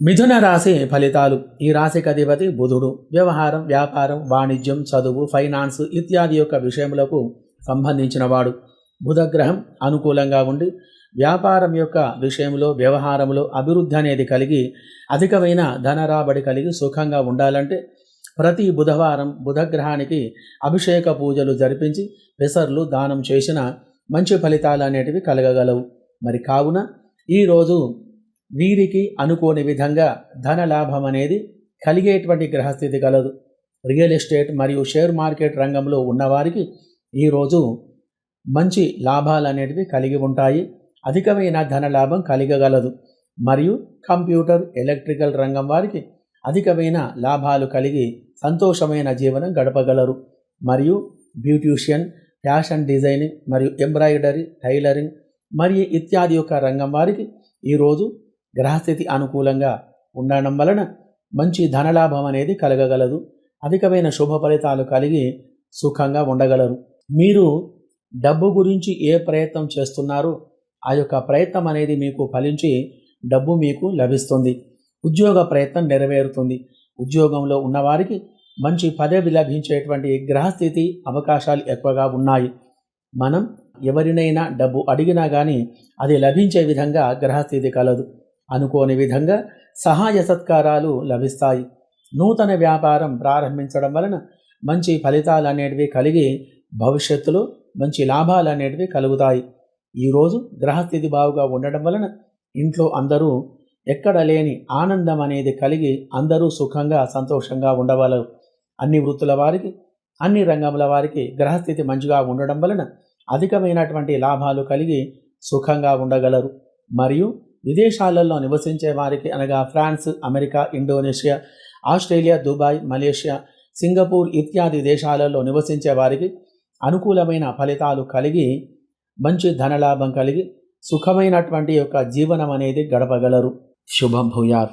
మిథున రాశి ఫలితాలు. ఈ రాశికి అధిపతి బుధుడు. వ్యవహారం వ్యాపారం వాణిజ్యం చదువు ఫైనాన్స్ ఇత్యాది యొక్క విషయములకు సంబంధించినవాడు బుధగ్రహం అనుకూలంగా ఉండి వ్యాపారం యొక్క విషయంలో వ్యవహారంలో అభివృద్ధి అనేది కలిగి అధికమైన ధన రాబడి కలిగి సుఖంగా ఉండాలంటే ప్రతి బుధవారం బుధగ్రహానికి అభిషేక పూజలు జరిపించి పెసర్లు దానం చేసిన మంచి ఫలితాలు అనేటివి కలగగలవు. మరి కావున ఈరోజు వీరికి అనుకోని విధంగా ధన లాభం అనేది కలిగేటువంటి గ్రహస్థితి కలదు. రియల్ ఎస్టేట్ మరియు షేర్ మార్కెట్ రంగంలో ఉన్నవారికి ఈరోజు మంచి లాభాలు అనేటివి కలిగి ఉంటాయి. అధికమైన ధన లాభం కలిగగలదు. మరియు కంప్యూటర్ ఎలక్ట్రికల్ రంగం వారికి అధికమైన లాభాలు కలిగి సంతోషమైన జీవనం గడపగలరు. మరియు బ్యూటీషియన్ ఫ్యాషన్ డిజైనింగ్ మరియు ఎంబ్రాయిడరీ టైలరింగ్ మరియు ఇత్యాది యొక్క రంగం వారికి ఈరోజు గ్రహస్థితి అనుకూలంగా ఉండడం వలన మంచి ధనలాభం అనేది కలగగలదు. అధికమైన శుభ ఫలితాలు కలిగి సుఖంగా ఉండగలరు. మీరు డబ్బు గురించి ఏ ప్రయత్నం చేస్తున్నారో ఆ యొక్క ప్రయత్నం అనేది మీకు ఫలించి డబ్బు మీకు లభిస్తుంది. ఉద్యోగ ప్రయత్నం నెరవేరుతుంది. ఉద్యోగంలో ఉన్నవారికి మంచి పదవి లభించేటువంటి గ్రహస్థితి అవకాశాలు ఎక్కువగా ఉన్నాయి. మనం ఎవరినైనా డబ్బు అడిగినా కానీ అది లభించే విధంగా గ్రహస్థితి కలదు. అనుకోని విధంగా సహాయ సత్కారాలు లభిస్తాయి. నూతన వ్యాపారం ప్రారంభించడం వలన మంచి ఫలితాలు అనేటివి కలిగి భవిష్యత్తులో మంచి లాభాలు అనేటివి కలుగుతాయి. ఈరోజు గ్రహస్థితి బావుగా ఉండడం వలన ఇంట్లో అందరూ ఎక్కడ లేని ఆనందం అనేది కలిగి అందరూ సుఖంగా సంతోషంగా ఉండగలరు అన్ని వృత్తుల వారికి అన్ని రంగముల వారికి గ్రహస్థితి మంచిగా ఉండడం వలన అధికమైనటువంటి లాభాలు కలిగి సుఖంగా ఉండగలరు. మరియు విదేశాలలో నివసించే వారికి అనగా France America Indonesia Australia Dubai Malaysia Singapore ఇత్యాది దేశాలలో నివసించే వారికి అనుకూలమైన ఫలితాలు కలిగి మంచి ధనలాభం కలిగి సుఖమైనటువంటి యొక్క జీవనం అనేది గడపగలరు. శుభం భూయార్